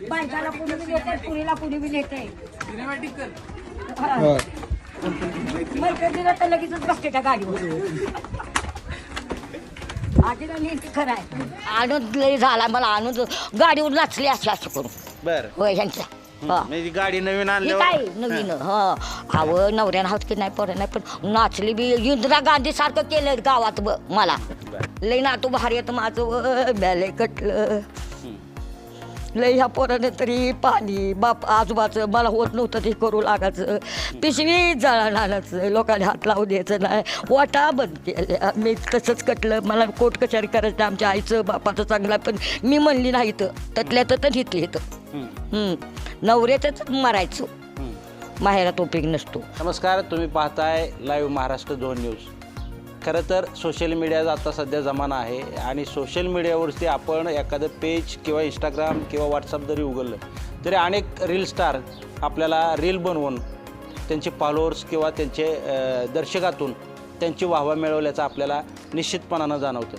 बायकाला कुणी बी नेते पुरीला कुणी बी नेते होय. मैत्रिणीला तर लगेचच बसते त्या गाडीवर. आधीला नेते खरं आहे. आनंद लय झाला मला आनंद गाडीवर नाचली अशी असं करून. बर. होय ह्यांच्या. हा. म्हणजे गाडी नवीन हे आणल्यावर? काय नवीन? हा. अव नवऱ्यानं हात की नाही पोरं नाही पण नाचली बी इंदिरा गांधी सारखं केलं गावात ब मला. लय नातू भारी येत माझं बॅले कटलं. लय ह्या पोरानं तरी पाणी. बाप आजोबाचं मला होत नव्हतं ते करू लागायचं. पिशवी जळण आणायचं. लोकांनी हात लावू द्यायचं नाही. वाटा बंद केल्या. मी तसंच कटलं. मला कोर्ट कचेरी करायचं? आमच्या आईचं बापाचं चांगलं. पण मी म्हणली नाही तर त्यातल्या तर घेतली इथं. नवऱ्यातच मरायचो. माहेरात उपयोग नसतो. नमस्कार. तुम्ही पाहताय लाईव्ह महाराष्ट्र दोन न्यूज खरं तर सोशल मीडियाचा आता सध्या जमाना आहे आणि सोशल मीडियावरती आपण एखादं पेज किंवा इंस्टाग्राम किंवा व्हॉट्सअप जरी उघडलं तरी अनेक रील स्टार आपल्याला रील बनवून त्यांचे फॉलोअर्स किंवा त्यांचे दर्शकातून त्यांची वाहवा मिळवल्याचं आपल्याला निश्चितपणानं जाणवतं.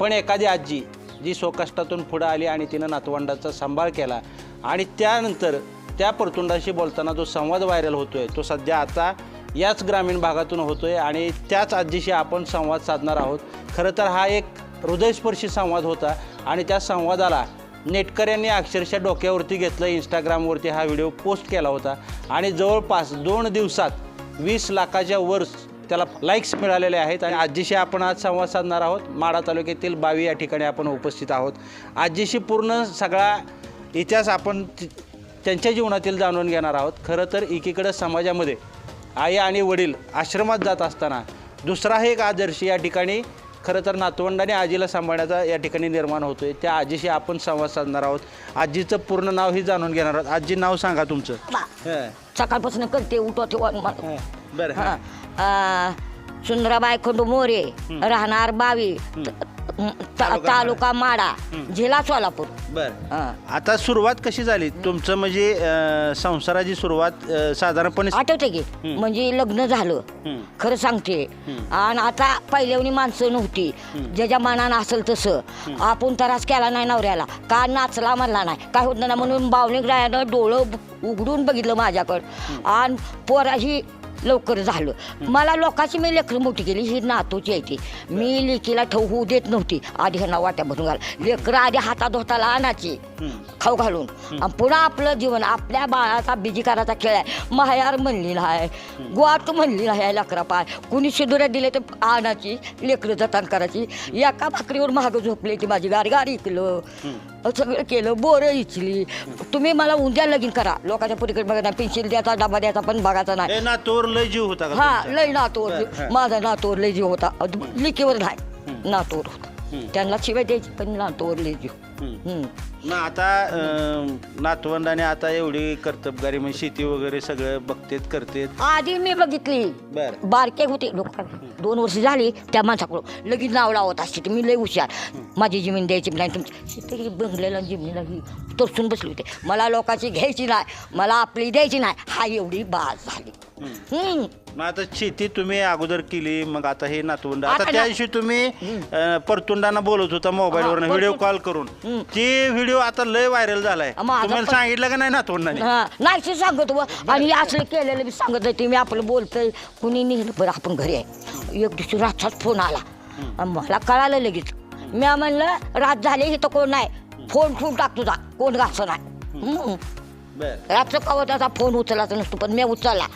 पण एखादी आजी जी स्वकष्टातून पुढं आली आणि तिनं नातवंडाचा सांभाळ केला आणि त्यानंतर त्या परतुंडाशी बोलताना जो संवाद व्हायरल होतो आहे तो सध्या आता याच ग्रामीण भागातून होतो आहे आणि त्याच आजीशी आपण संवाद साधणार आहोत. खरं तर हा एक हृदयस्पर्शी संवाद होता आणि त्या संवादाला नेटकऱ्यांनी अक्षरशः डोक्यावरती घेतलं इंस्टाग्रामवरती हा व्हिडिओ पोस्ट केला होता. आणि जवळपास दोन दिवसात वीस लाखाच्या वर त्याला लाईक्स मिळालेले आहेत आणि आजीशी आपण आज संवाद साधणार आहोत. माडा तालुक्यातील बावी या ठिकाणी आपण उपस्थित आहोत. आजीशी पूर्ण सगळा इतिहास आपण त्यांच्या जीवनातील जाणून घेणार आहोत. खरं तर एकीकडं समाजामध्ये आई आणि वडील आश्रमात जात असताना दुसरा एक आदर्श या ठिकाणी खरं तर नातवंडाने आजीला सांभाळण्याचा या ठिकाणी निर्माण होतोय. त्या आजीशी आपण संवाद साधणार आहोत. आजीचं पूर्ण नावही जाणून घेणार आहोत. आजी नाव सांगा तुमचं. हं, सकाळपासून करते उठवते हं. बरं हा. हां. सुंदराबाई खंडू मोरे राहणार बावी तालुका माडा. जिल्हा सोलापूर. बरं. आता सुरुवात कशी झाली? तुमचं म्हणजे अं, संसाराची सुरुवात अं, साधारणपणे आठवते की? म्हणजे लग्न झालं. खरं सांगते. आणि आता पहिल्यावणी माणसं नव्हती. ज्याच्या मनानं असेल तसं. आपण त्रास केला नाही नवऱ्याला. का नाचला म्हणला नाही. काय होत नाही म्हणून रायानं डोळं उघडून बघितलं माझ्याकडं. आणि पोरा ही लवकर झालं. मला लोकांची मी लेकरं मोठी केली ही नातूची आहे ती. मी लेकीला ठेवू होऊ देत नव्हती. आधी ह्यांना वाट्या भरून घाल लेकरं आधी हातात होताला आणायची. खाऊ घालून. आणि पुन्हा आपलं जीवन आपल्या बाळाचा बिजी करायचा खेळ आहे. मायार म्हणली नाही. गोवाट म्हणली नाही लेकरा पाय. कुणी शिदुऱ्या दिले तर आणायची लेकरं जतन करायची. एका भाकरीवर महाग झोपली ती माझी गाडी. गाडी इकलं. सगळं केलं बोरं इचली. तुम्ही मला उद्या लगीन करा. लोकांच्या पुरीकडे बघा पेन्सिल द्यायचा डबा द्यायचा पण बघायचा नाही. ना तोर लय जीव होता का हा? लय नातोर. माझा नातोर लय जीव होता. लिकीवर नाही. नातोर होता. त्यांना शिवाय द्यायची पण नातोर लय जीव. ना आता अं, नातवंडाने आता एवढी कर्तबगारी म्हणजे शेती वगैरे सगळं बघतेत करतेत. आधी मी बघितली. बर. बारके होते लोक. दोन वर्ष झाली त्या माणसाकडून. लगेच नाव लावत असते मी लय हुशार. माझी जमीन द्यायची नाही. तुमची शेती बंगल्याला जमिनीला ही तरसून बसली होते. मला लोकांची घ्यायची नाही. मला आपली द्यायची नाही. हा एवढी बाज झाली. हम्म. मग आता शेती तुम्ही अगोदर केली मग आता हे नातवंड आता आता त्या दिवशी तुम्ही अं, परतुंडांना बोलत होता मोबाईलवर हा, व्हिडिओ. कॉल करून. ते व्हिडिओ आता लय व्हायरल झालाय. मग आता तुम्हाला पण- सांगितलं का नाही नातवंडाने? हा नाही ते सांगत. आणि असलं केलेलं बी सांगत नाही ते मी आपलं बोलतोय कुणी नेलं बरं आपण घरी आहे. एक दिवशी रातचाच फोन आला. आणि मला कळालं लगेच. मी म्हणलं रात झाली इथं कोण नाही. फोन ठेवून टाक तुझा कोण घासं नाही. हम्म. बर. रातचं कवा त्याचा फोन उचलायचा नसतो पण मी उचलला.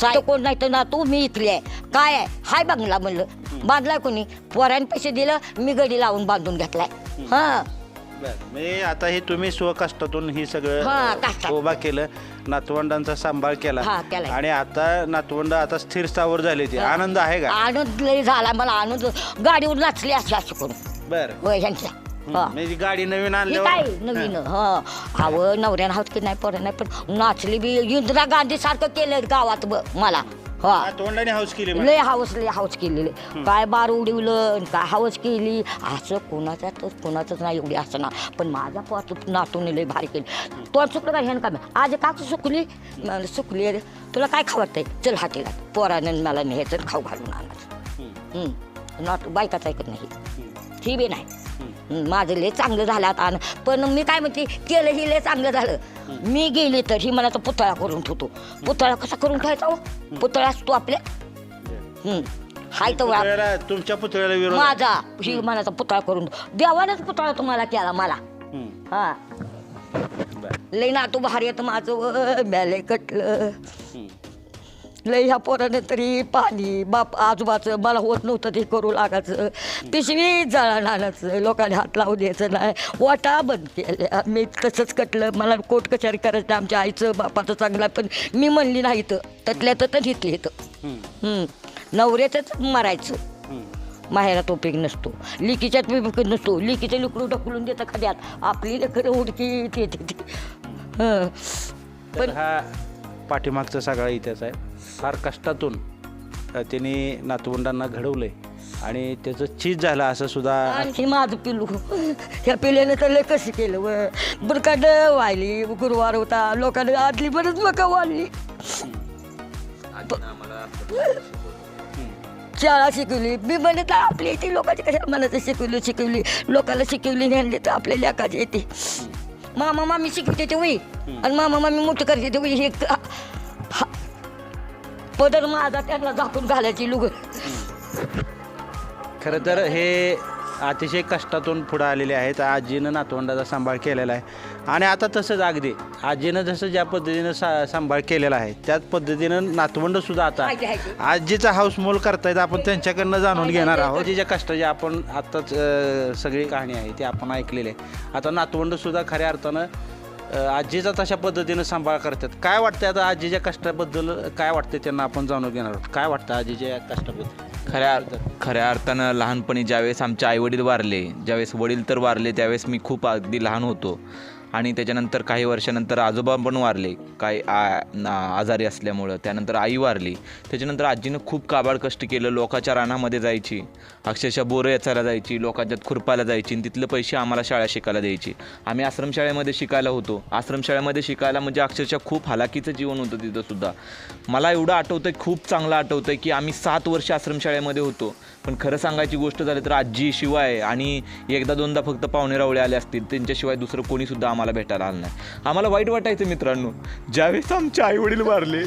साय कोण नाही तर ना तू मी इकली आहे काय आहे? हाय बंगला म्हणलं. बांधलाय कोणी? पोराने पैसे दिलं मी गडी लावून बांधून घेतलाय. हा. बर. म्हणजे आता हे तुम्ही स्वकष्टातून ही हा, सगळं कष्टात. उभा केलं नातवंडांचा सांभाळ केला. हा. आणि आता नातवंड आता स्थिर स्थावर झाली ती. आनंद आहे का? आनंद लय झाला मला आनंद. गाडीवर नाचली अशी करून. बर. होय ह्यांच्या. हा. म्हणजे गाडी नवीन हे काय आणल्यावर नवीन? हा. अव नवऱ्यानं हात की नाही पोरं नाही पण नाचली बी इंदिरा गांधी सारखं केलं गावात ब- मला. हा. नातवंडाने हाऊस केली. लय हाऊस लय हाऊस केलेले. काय बार उडवलं आणि काय हाऊस केली? असं कोणाच्या तर कोणाचंच नाही एवढी असं ना. पण माझ्या पोत नातून लय भारी केली. तो चुकलं का ह्यानं काय आज का सुकली? म्हणलं, सुकली अरे तुला काय खावडतंय? चल हातीला. पोरानं मला न्यायचं आणि खाऊ घालून आणायचं. हम्म. नातू बायकाच ऐकत नाही. ही. बी नाही. हं, माझं लय चांगलं झालं आता पण मी काय म्हणते केलं ही लय चांगलं झालं मी गेली तर ही मला तर पुतळा करून ठेवतो पुतळा कसा करून ठेवायचा हो पुतळा असतो आपल्या हं. हाय तर वा- पुतळ्याला तुमच्या पुतळ्याला विरोध आहे? माझा ही मनाचा पुतळा करून देवानच पुतळा तुम्हाला केला मला हं. हा बरं. लय ना तू भारी येतं माझं मॅले कटलं हं. लय ह्या पोरानं तरी पाणी बाप आजोबाचं मला होत नव्हतं ते करू लागायचं. पिशवी जळण आणायचं लोकांनी हात लावू द्यायचं नाही. वाटा बंद केल्या. मी तसंच कटलं. मला कोर्ट कचेरी करायचं आमच्या आईचं बापाचं चांगलं पण मी म्हणली नाही तर त्यातल्या तर घेतली इथं. नवऱ्याचंच मरायचं. माहेरात उपयोग नसतो. लिकीच्यात उपयोग नसतो. लिकीचं लिकडू ढकलून देतं खड्यात. आपली लेकरं उडकी ते. तर हा पाठीमागचा सगळा इतिहास आहे. फार कष्टातून त्यांनी नातवंडांना घडवलंय आणि त्याचं चीज झालं असं सुद्धा आणखी माझं पिल्लू. ह्या पिल्यानं तर लय कसं केलं व. बुरकाड वाहिली गुरुवार होता लोकांनी आदली बरंच मका वाढली. शाळा शिकवली मी म्हणत आपली ती लोकांची कशा मनाचं शिकवली शिकवली. लोकांना शिकवली नेली तर आपल्या लेखाची येते. मामा मामी शिकवते ते वही. आणि मामा मामी मोठं करते ते वही. हा- पदर माझा त्यांना झाकून घालायची लुग. खरं तर हे अतिशय कष्टातून पुढं आलेले आहेत. आजीनं नातवंडाचा सांभाळ केलेला आहे. आणि आता तसंच अगदी आजीनं जसं ज्या पद्धतीनं सा सांभाळ केलेला आहे त्याच पद्धतीनं नातवंडसुद्धा आता. आजीचा हाऊसमोल करतायत आपण त्यांच्याकडनं जाणून घेणार आहोत. तिच्या कष्टाची आपण आत्ताच सगळी कहाणी आहे ती आपण ऐकलेली आहे. आता नातवंडसुद्धा खऱ्या अर्थानं आजीचा तशा पद्धतीनं सांभाळ करतात. काय वाटतं आता आजीच्या कष्टाबद्दल काय वाटतं त्यांना आपण जाणून घेणार आहोत? काय वाटतं आजीच्या कष्टाबद्दल? खऱ्या खऱ्या अर्थानं लहानपणी ज्यावेळेस आमचे आईवडील वारले ज्यावेळेस वडील तर वारले त्यावेळेस मी खूप अगदी लहान होतो. आणि त्याच्यानंतर काही वर्षानंतर आजोबा पण वारले काय आ- ना- आजारी असल्यामुळं. त्यानंतर आई वारली. त्याच्यानंतर आजीनं खूप काबाड कष्ट केलं लोकांच्या रानामध्ये जायची. अक्षरशः बोरं याचायला जायची लोकांच्यात खुरपायला जायची आणि तिथले पैसे आम्हाला शाळा शिकायला द्यायची. आम्ही आश्रमशाळेमध्ये शिकायला होतो. आश्रमशाळेमध्ये शिकायला म्हणजे अक्षरशः खूप हालाकीचं जीवन होतं तिथं सुद्धा. मला एवढं आठवतं खूप चांगलं आठवतं की आम्ही सात वर्ष आश्रमशाळेमध्ये होतो. पण खरं सांगायची गोष्ट झाली तर आजी शिवाय आणि एकदा दोनदा फक्त पाहुणे रावळे आले असतील त्यांच्याशिवाय दुसरं कोणी सुद्धा आम्हाला भेटायला आलं नाही. आम्हाला वाईट वाटायचं मित्रांनो. ज्यावेळेस आमचे आईवडील वारले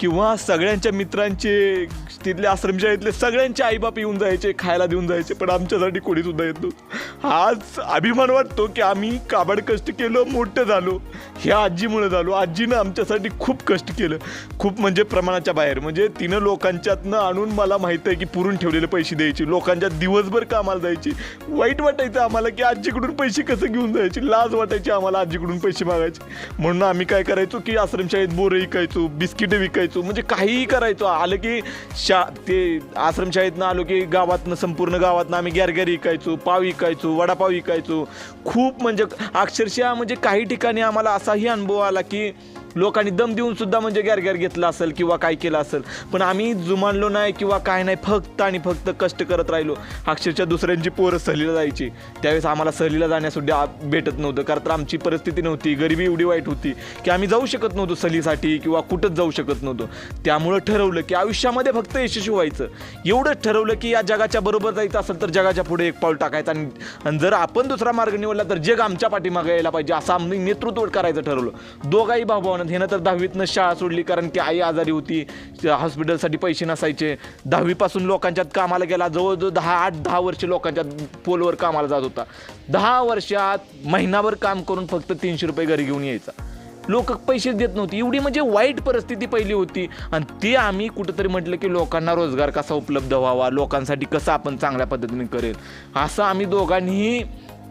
किंवा सगळ्यांच्या मित्रांचे तिथल्या आश्रमशाळेतले सगळ्यांचे आईबाप येऊन जायचे खायला देऊन जायचे पण आमच्यासाठी कोणी सुद्धा येत नव्हतं. आज अभिमान वाटतो की आम्ही काबड कष्ट केलं मोठं झालो. ह्या आजीमुळे झालो. आजीनं आमच्यासाठी खूप कष्ट केलं. खूप म्हणजे प्रमाणाच्या बाहेर. म्हणजे तिनं लोकांच्यातनं आणून मला माहीत आहे की पुरून ठेवलेले पैसे द्यायची. लोकांच्या दिवसभर कामाला जायची. वाईट वाटायचं आम्हाला की आजीकडून पैसे कसं घेऊन जायचे? लाज वाटायची आम्हाला आजीकडून पैसे मागायचे. म्हणून आम्ही काय करायचो की आश्रमशाळेत बोरं विकायचो बिस्किटं विकायचो. म्हणजे काहीही करायचो. आलं की शा ते आश्रमशाळेतनं आलो की गावातनं संपूर्ण गावातनं आम्ही गॅरगॅर विकायचो पाव विकायचो वडापाव विकायचो खूप म्हणजे अक्षरशः म्हणजे काही ठिकाणी आम्हाला असाही अनुभव आला की लोकांनी दम देऊन सुद्धा म्हणजे गॅर घेतला असेल किंवा काय केलं असेल. पण आम्ही जुमानलो नाही किंवा काय नाही फक्त आणि फक्त कष्ट करत राहिलो. अक्षरशः दुसऱ्यांची पोरं सहलीला जायची. त्यावेळेस आम्हाला सहलीला जाण्यासुद्धा भेटत नव्हतं. कारण तर आमची परिस्थिती नव्हती. गरिबी एवढी वाईट होती की आम्ही जाऊ शकत नव्हतो सहलीसाठी किंवा कुठंच जाऊ शकत नव्हतो. त्यामुळं ठरवलं की आयुष्यामध्ये फक्त यशस्वी व्हायचं. एवढंच ठरवलं की या जगाच्या बरोबर जायचं असेल तर जगाच्या पुढे एक पाऊल टाकायचं आणि आणि जर आपण दुसरा मार्ग निवडला तर जग आमच्या पाठीमागे यायला पाहिजे असं आम्ही नेतृत्व करायचं ठरवलं. दोघाही भाऊ हे तर दहावीतनं शाळा सोडली कारण की आई आजारी होती. हॉस्पिटलसाठी पैसे नसायचे. दहावीपासून लोकांच्यात कामाला गेला. जवळजवळ दहा आठ दहा वर्ष लोकांच्यात पोलवर कामाला जात होता. दहा वर्षात महिनाभर काम करून फक्त तीनशे रुपये घरी घेऊन यायचा. लोक पैसे देत नव्हती. एवढी म्हणजे वाईट परिस्थिती पहिली होती. आणि ते आम्ही कुठंतरी म्हटलं की लोकांना रोजगार कसा उपलब्ध व्हावा? लोकांसाठी कसं आपण चांगल्या पद्धतीने करेल? असं आम्ही दोघांनीही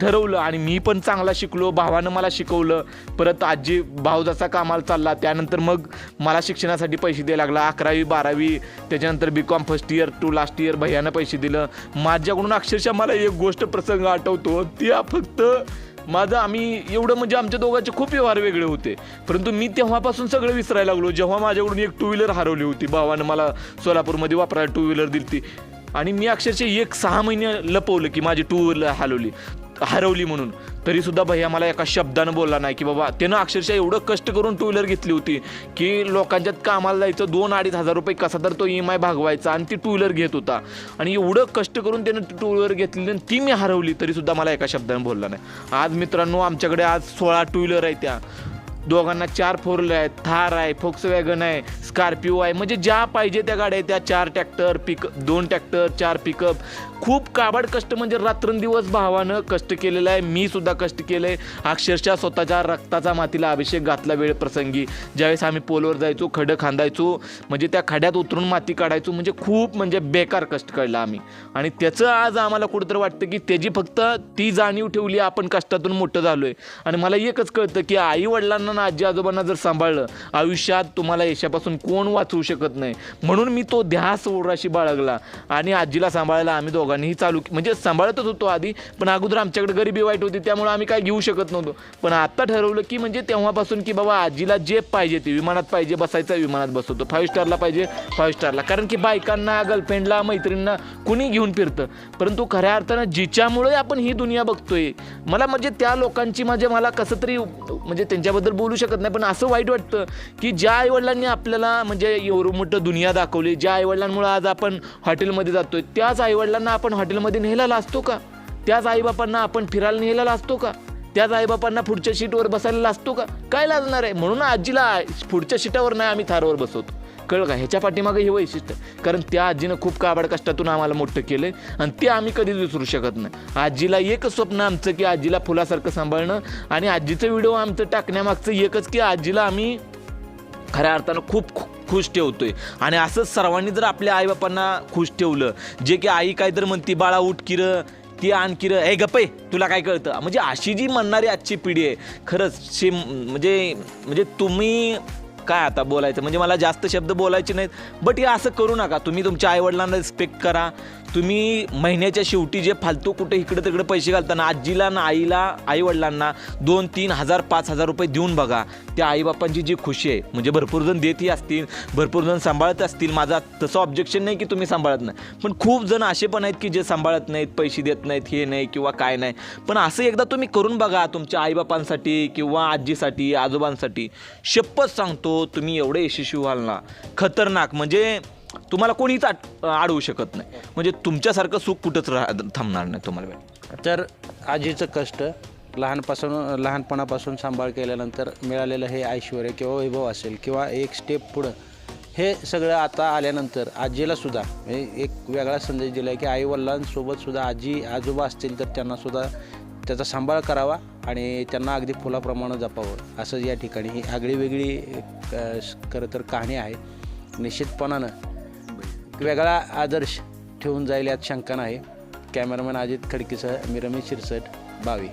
ठरवलं आणि मी पण चांगला शिकलो भावानं मला शिकवलं. परत आजी भाऊ जसा कामाला चालला त्यानंतर मग मला शिक्षणासाठी पैसे द्यायला लागला. अकरावी बारावी त्याच्यानंतर B com first year to last year भैयानं पैसे दिलं. माझ्याकडून अक्षरशः मला एक गोष्ट प्रसंग आठवतो. ती फक्त माझं आम्ही एवढं म्हणजे आमच्या दोघांचे खूप व्यवहार वेगळे होते. परंतु मी तेव्हापासून सगळं विसरायला लागलो. जेव्हा माझ्याकडून एक टू व्हीलर हरवली होती. भावानं मला सोलापूरमध्ये वापरायला टू व्हीलर दिली ती आणि मी अक्षरशः एक सहा महिने लपवलं की माझी टू व्हीलर हलवली. हरवली म्हणून. तरीसुद्धा भैया मला एका शब्दानं बोलला नाही की बाबा त्यानं अक्षरशः एवढं कष्ट करून टू व्हीलर घेतली होती की लोकांच्यात कामाला जायचं दोन अडीच हजार रुपये कसा तर तो ई एम आय भागवायचा आणि ती टू व्हीलर घेत होता. आणि एवढं कष्ट करून त्यानं टू व्हीलर घेतली आणि ती मी हरवली तरीसुद्धा मला एका शब्दानं बोलला नाही. आज मित्रांनो आमच्याकडे आज सोळा टू व्हीलर आहे त्या. दोघांना चार फोर व्हीलर आहेत थार आहे फोक्स वॅगन आहे स्कॉर्पिओ आहे. म्हणजे ज्या पाहिजे त्या गाड्या त्या चार ट्रॅक्टर पिक दोन ट्रॅक्टर चार पिकअप खूप काबाड कष्ट म्हणजे रात्रंदिवस भावानं कष्ट केलेलं आहे. मी सुद्धा कष्ट केलं आहे अक्षरशः स्वतःच्या रक्ताचा मातीला अभिषेक घातला वेळ प्रसंगी. ज्यावेळेस आम्ही पोलवर जायचो खडं खांदायचो म्हणजे त्या खड्यात उतरून माती काढायचो म्हणजे खूप म्हणजे बेकार कष्ट काढला आम्ही. आणि त्याचं आज आम्हाला कुठंतरी वाटतं की त्याची फक्त ती जाणीव ठेवली आपण कष्टातून मोठं झालो आहे आणि मला एकच कळतं की आई वडिलांना ना आजी आजोबांना जर सांभाळलं आयुष्यात तुम्हाला यशापासून कोण वाचवू शकत नाही? म्हणून मी तो ध्यास ओराशी बाळगला आणि आजीला सांभाळायला आम्ही दोघांनीही चालू म्हणजे सांभाळतच होतो आधी पण अगोदर आमच्याकडे गरिबी वाईट होती त्यामुळे आम्ही काय घेऊ शकत नव्हतो. पण आता ठरवलं की म्हणजे तेव्हापासून की बाबा आजीला जे पाहिजे ते विमानात पाहिजे बसायचं विमानात बसवतो. फाईव्ह स्टारला पाहिजे फाईव्ह स्टारला. कारण की बायकांना गर्लफ्रेंडला मैत्रिणींना कुणी घेऊन फिरतं? परंतु खऱ्या अर्थानं जिच्यामुळे आपण ही दुनिया बघतोय मला म्हणजे त्या लोकांची म्हणजे मला कसं तरी म्हणजे त्यांच्याबद्दल बोलू शकत नाही. पण असं वाईट वाटतं की ज्या आईवडिलांनी आपल्याला म्हणजे एवढं मोठं दुनिया दाखवली ज्या आईवडिलांमुळे आज आपण हॉटेलमध्ये जातोय त्याच आईवडिलांना आपण हॉटेलमध्ये नेलेला असतो का? त्याच आईबापांना आपण फिरायला नेलेला असतो का? त्याच आईबापांना पुढच्या सीटवर बसायला लाजतो का? काय लागणार आहे? म्हणून आजीला पुढच्या सीटावर नाही आम्ही थारवर बसवतो. कळलं का? ह्याच्या पाठीमागं हे वैशिष्ट्य. कारण त्या आजीनं खूप काबाड कष्टातून आम्हाला मोठं केलं आणि ते आम्ही कधीच विसरू शकत नाही. आजीला एकच स्वप्न आमचं की आजीला फुलासारखं सांभाळणं आणि आजीचं व्हिडिओ आमचं टाकण्यामागचं एकच की आजीला आम्ही खऱ्या अर्थानं खूप खुश ठेवतोय. आणि असंच सर्वांनी जर आपल्या आईबापांना खुश ठेवलं जे की आई काय तर म्हणती बाळा उठ किरं ती आणखी किरं. गप्पे तुला काय कळतं? म्हणजे अशी जी म्हणणारी आजची पिढी आहे खरंच शे म्हणजे म्हणजे तुम्ही काय आता बोलायचं? म्हणजे मला जास्त शब्द बोलायचे नाहीत. बट हे असं करू नका. तुम्ही तुमच्या आईवडिलांना रिस्पेक्ट करा. तुम्ही महिन्याच्या शेवटी जे फालतू कुठे इकडे तिकडे पैसे घालताना आजीला ना आईला आईवडिलांना दोन तीन हजार पाच हजार रुपये देऊन बघा. त्या आईबापांची जी खुशी आहे म्हणजे भरपूर जण देतही असतील भरपूर जण सांभाळत असतील. माझा तसं ऑब्जेक्शन नाही की तुम्ही सांभाळत नाही पण खूप जण असे पण आहेत की जे सांभाळत नाहीत पैसे देत नाहीत हे नाही किंवा काय नाही. पण असं एकदा तुम्ही करून बघा तुमच्या आईबापांसाठी किंवा आजीसाठी आजोबांसाठी. शपथ सांगतो तुम्ही एवढे यशस्वी व्हाल ना. खतरनाक म्हणजे तुम्हाला कोणीच आट अडवू शकत नाही. म्हणजे तुमच्यासारखं सुख कुठंच राह थांबणार नाही तुम्हाला तर आजीचं कष्ट लहानपासून लहानपणापासून सांभाळ केल्यानंतर मिळालेलं हे ऐश्वर किंवा वैभव असेल किंवा एक स्टेप पुढं हे सगळं आता आल्यानंतर आजीला सुद्धा एक वेगळा संदेश दिला आहे की आईवडिलांसोबत सुद्धा आजी आजोबा असतील तर त्यांना सुद्धा त्याचा सांभाळ करावा आणि त्यांना अगदी फुलाप्रमाणे जपावं. असं या ठिकाणी ही आगळी वेगळी खरं तर कहाणी आहे. निश्चितपणानं वेगळा आदर्श ठेवून जाईल यात शंका नाही. कॅमेरामॅन अजित खडकीसह मी रमेश शिरसट बावी.